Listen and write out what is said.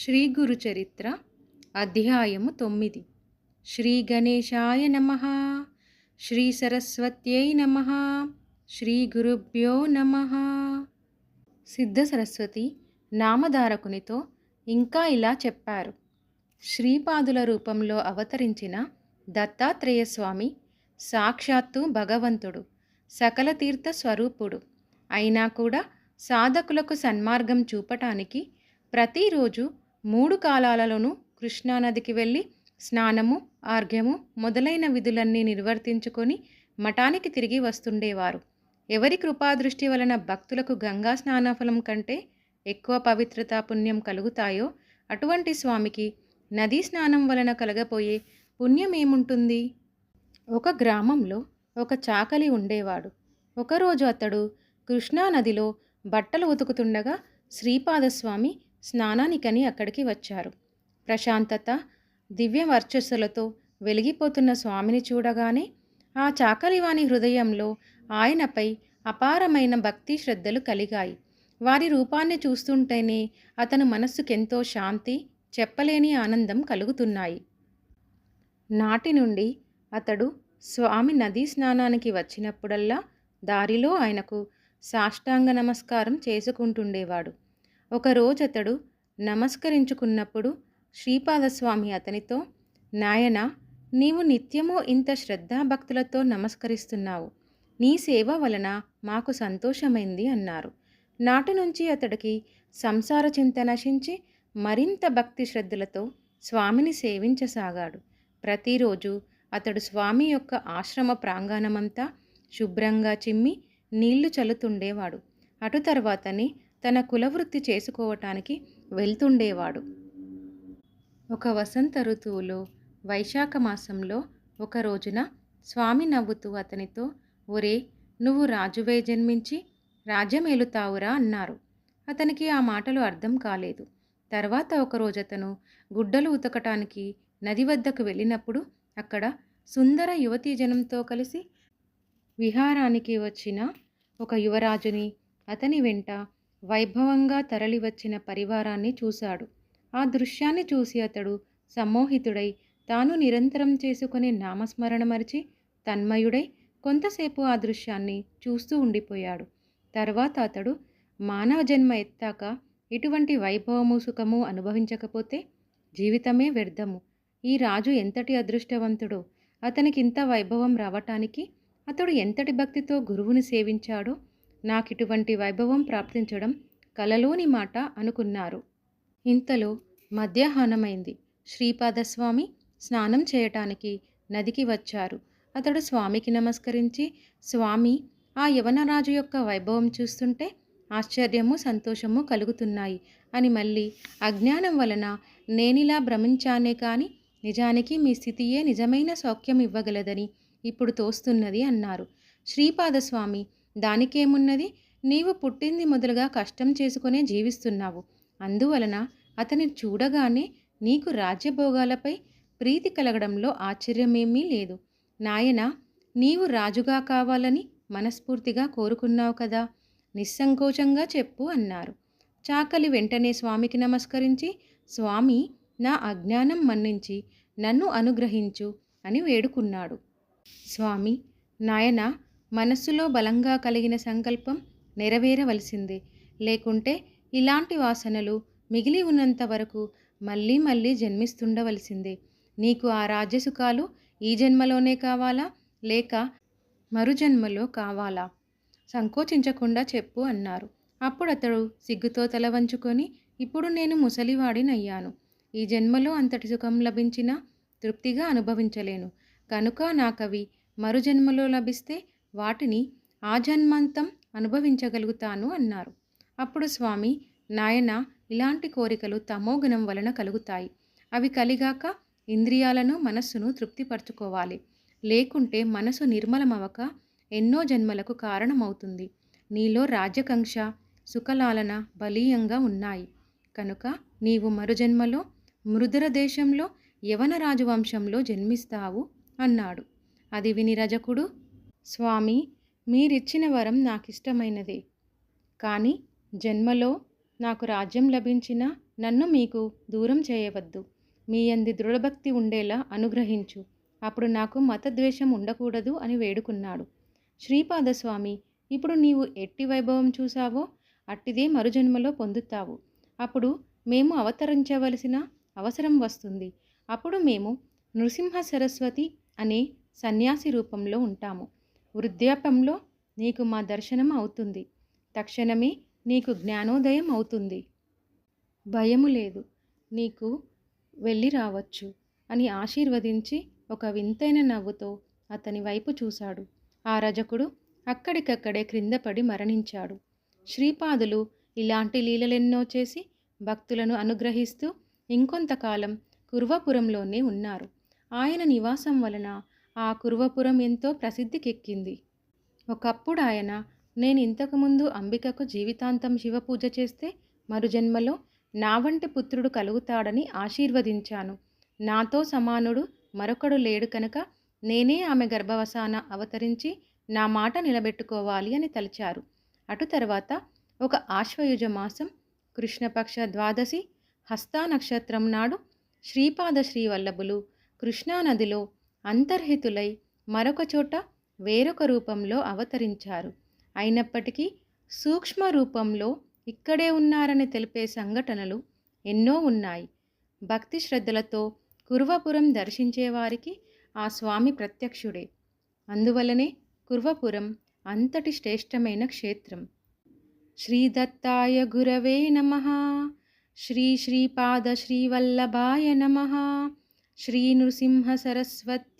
శ్రీ గురు చరిత్ర అధ్యాయము తొమ్మిది. శ్రీ గణేశాయ నమ శ్రీ సరస్వత్యై నమ శ్రీ గురుభ్యో నమ. సిద్ధ సరస్వతి నామధారకునితో ఇంకా ఇలా చెప్పారు. శ్రీపాదుల రూపంలో అవతరించిన దత్తాత్రేయ స్వామి సాక్షాత్తు భగవంతుడు సకల తీర్థ స్వరూపుడు. అయినా కూడా సాధకులకు సన్మార్గం చూపటానికి ప్రతిరోజు మూడు కాలాలలోనూ కృష్ణానదికి వెళ్ళి స్నానము ఆర్ఘ్యము మొదలైన విధులన్నీ నిర్వర్తించుకొని మఠానికి తిరిగి వస్తుండేవారు. ఎవరి కృపాదృష్టి వలన భక్తులకు గంగా స్నానఫలం కంటే ఎక్కువ పవిత్రత పుణ్యం కలుగుతాయో అటువంటి స్వామికి నదీ స్నానం వలన కలగపోయే పుణ్యం ఏముంటుంది? ఒక గ్రామంలో ఒక చాకలి ఉండేవాడు. ఒకరోజు అతడు కృష్ణానదిలో బట్టలు ఉతుకుతుండగా శ్రీపాదస్వామి స్నానానికని అక్కడికి వచ్చారు. ప్రశాంతత దివ్య వర్చస్సులతో వెలిగిపోతున్న స్వామిని చూడగానే ఆ చాకలివాణి హృదయంలో ఆయనపై అపారమైన భక్తి శ్రద్ధలు కలిగాయి. వారి రూపాన్ని చూస్తుంటేనే అతను మనస్సుకెంతో శాంతి చెప్పలేని ఆనందం కలుగుతున్నాయి. నాటి నుండి అతడు స్వామి నదీ స్నానానికి వచ్చినప్పుడల్లా దారిలో ఆయనకు సాష్టాంగ నమస్కారం చేసుకుంటుండేవాడు. ఒకరోజు అతడు నమస్కరించుకున్నప్పుడు శ్రీపాదస్వామి అతనితో నాయన నీవు నిత్యము ఇంత శ్రద్ధాభక్తులతో నమస్కరిస్తున్నావు. నీ సేవ వలన మాకు సంతోషమైంది అన్నారు. నాటి నుంచి అతడికి సంసార చింత నశించి మరింత భక్తి శ్రద్ధలతో స్వామిని సేవించసాగాడు. ప్రతిరోజు అతడు స్వామి యొక్క ఆశ్రమ ప్రాంగణమంతా శుభ్రంగా చిమ్మి నీళ్ళు చల్లుతుండేవాడు. అటు తర్వాతనే తన కులవృత్తి చేసుకోవటానికి వెళ్తుండేవాడు. ఒక వసంత ఋతువులో వైశాఖ మాసంలో ఒక రోజున స్వామి నవ్వుతూ అతనితో ఒరే నువ్వు రాజువే జన్మించి రాజ్యమేలుతావురా అన్నారు. అతనికి ఆ మాటలు అర్థం కాలేదు. తర్వాత ఒకరోజు అతను గుడ్డలు ఉతకటానికి నది వద్దకు వెళ్ళినప్పుడు అక్కడ సుందర యువతీ జనంతో కలిసి విహారానికి వచ్చిన ఒక యువరాజుని అతని వెంట వైభవంగా తరలివచ్చిన పరివారాన్ని చూశాడు. ఆ దృశ్యాన్ని చూసి అతడు సమ్మోహితుడై తాను నిరంతరం చేసుకునే నామస్మరణ మరిచి తన్మయుడై కొంతసేపు ఆ దృశ్యాన్ని చూస్తూ ఉండిపోయాడు. తర్వాత అతడు మానవ జన్మ ఎత్తాక ఇటువంటి వైభవము సుఖము అనుభవించకపోతే జీవితమే వ్యర్థము. ఈ రాజు ఎంతటి అదృష్టవంతుడో అతనికింత వైభవం రావటానికి అతడు ఎంతటి భక్తితో గురువుని సేవించాడో నాకు ఇటువంటి వైభవం ప్రాప్తించడం కలలోని మాట అనుకున్నారు. ఇంతలో మధ్యాహ్నమైంది. శ్రీపాదస్వామి స్నానం చేయటానికి నదికి వచ్చారు. అతడు స్వామికి నమస్కరించి స్వామి ఆ యవనరాజు యొక్క వైభవం చూస్తుంటే ఆశ్చర్యము సంతోషము కలుగుతున్నాయి అని మళ్ళీ అజ్ఞానం వలన నేనిలా భ్రమించానే కాని నిజానికి మీ స్థితియే నిజమైన సౌఖ్యం ఇవ్వగలదని ఇప్పుడు తోస్తున్నది అన్నారు. శ్రీపాదస్వామి దానికేమున్నది? నీవు పుట్టింది మొదలుగా కష్టం చేసుకునే జీవిస్తున్నావు. అందువలన అతని చూడగానే నీకు రాజ్యభోగాలపై ప్రీతి కలగడంలో ఆశ్చర్యమేమీ లేదు. నాయన నీవు రాజుగా కావాలని మనస్ఫూర్తిగా కోరుకున్నావు కదా? నిస్సంకోచంగా చెప్పు అన్నారు. చాకలి వెంటనే స్వామికి నమస్కరించి స్వామి నా అజ్ఞానం మన్నించి నన్ను అనుగ్రహించు అని వేడుకున్నాడు. స్వామి నాయన మనస్సులో బలంగా కలిగిన సంకల్పం నెరవేరవలసిందే. లేకుంటే ఇలాంటి వాసనలు మిగిలి ఉన్నంత వరకు మళ్ళీ మళ్ళీ జన్మిస్తుండవలసిందే. నీకు ఆ రాజ్యసుఖాలు ఈ జన్మలోనే కావాలా? లేక మరుజన్మలో కావాలా? సంకోచించకుండా చెప్పు అన్నారు. అప్పుడు అతడు సిగ్గుతో తల వంచుకొని ఇప్పుడు నేను ముసలివాడినయ్యాను. ఈ జన్మలో అంతటి సుఖం లభించినా తృప్తిగా అనుభవించలేను. కనుక నాకవి మరు జన్మలో లభిస్తే వాటిని ఆజన్మంతం అనుభవించగలుగుతాను అన్నారు. అప్పుడు స్వామి నాయన ఇలాంటి కోరికలు తమోగుణం వలన కలుగుతాయి. అవి కలిగాక ఇంద్రియాలను మనస్సును తృప్తిపరచుకోవాలి. లేకుంటే మనసు నిర్మలమవక ఎన్నో జన్మలకు కారణమవుతుంది. నీలో రాజ్యకాంక్ష సుఖలాలన బలీయంగా ఉన్నాయి. కనుక నీవు మరుజన్మలో మృదుర దేశంలో యవన రాజవంశంలో జన్మిస్తావు అన్నాడు. అది విని రజకుడు స్వామి మీరిచ్చిన వరం నాకిష్టమైనది. కానీ జన్మలో నాకు రాజ్యం లభించినా నన్ను మీకు దూరం చేయవద్దు. మీ అంది దృఢభక్తి ఉండేలా అనుగ్రహించు. అప్పుడు నాకు మతద్వేషం ఉండకూడదు అని వేడుకున్నాడు. శ్రీపాదస్వామి ఇప్పుడు నీవు ఎట్టి వైభవం చూసావో అట్టిదే మరుజన్మలో పొందుతావు. అప్పుడు మేము అవతరించవలసిన అవసరం వస్తుంది. అప్పుడు మేము నృసింహ సరస్వతి అనే సన్యాసి రూపంలో ఉంటాము. వృద్ధాప్యంలో నీకు మా దర్శనం అవుతుంది. తక్షణమే నీకు జ్ఞానోదయం అవుతుంది. భయము లేదు. నీకు వెళ్ళి రావచ్చు అని ఆశీర్వదించి ఒక వింతైన నవ్వుతో అతని వైపు చూశాడు. ఆ రజకుడు అక్కడికక్కడే క్రిందపడి మరణించాడు. శ్రీపాదులు ఇలాంటి లీలలెన్నో చేసి భక్తులను అనుగ్రహిస్తూ ఇంకొంతకాలం కుర్వపురంలోనే ఉన్నారు. ఆయన నివాసం వలన ఆ కురువపురం ఎంతో ప్రసిద్ధికెక్కింది. ఒకప్పుడు ఆయన నేను ఇంతకుముందు అంబికకు జీవితాంతం శివపూజ చేస్తే మరుజన్మలో నా వంటి పుత్రుడు కలుగుతాడని ఆశీర్వదించాను. నాతో సమానుడు మరొకడు లేడు కనుక నేనే ఆమె గర్భవసాన అవతరించి నా మాట నిలబెట్టుకోవాలి అని తలిచారు. అటు తర్వాత ఒక ఆశ్వయుజ మాసం కృష్ణపక్ష ద్వాదశి హస్తా నక్షత్రం నాడు శ్రీపాద శ్రీవల్లభులు కృష్ణానదిలో అంతర్హితులై మరొక చోట వేరొక రూపంలో అవతరించారు. అయినప్పటికీ సూక్ష్మ రూపంలో ఇక్కడే ఉన్నారని తెలిపే సంఘటనలు ఎన్నో ఉన్నాయి. భక్తి శ్రద్ధలతో కుర్వపురం దర్శించేవారికి ఆ స్వామి ప్రత్యక్షుడే. అందువలనే కుర్వపురం అంతటి శ్రేష్టమైన క్షేత్రం. శ్రీదత్తాయ గురవే నమ. శ్రీ శ్రీపాద శ్రీవల్లభాయ నమ. శ్రీ నృసింహ సరస్వతి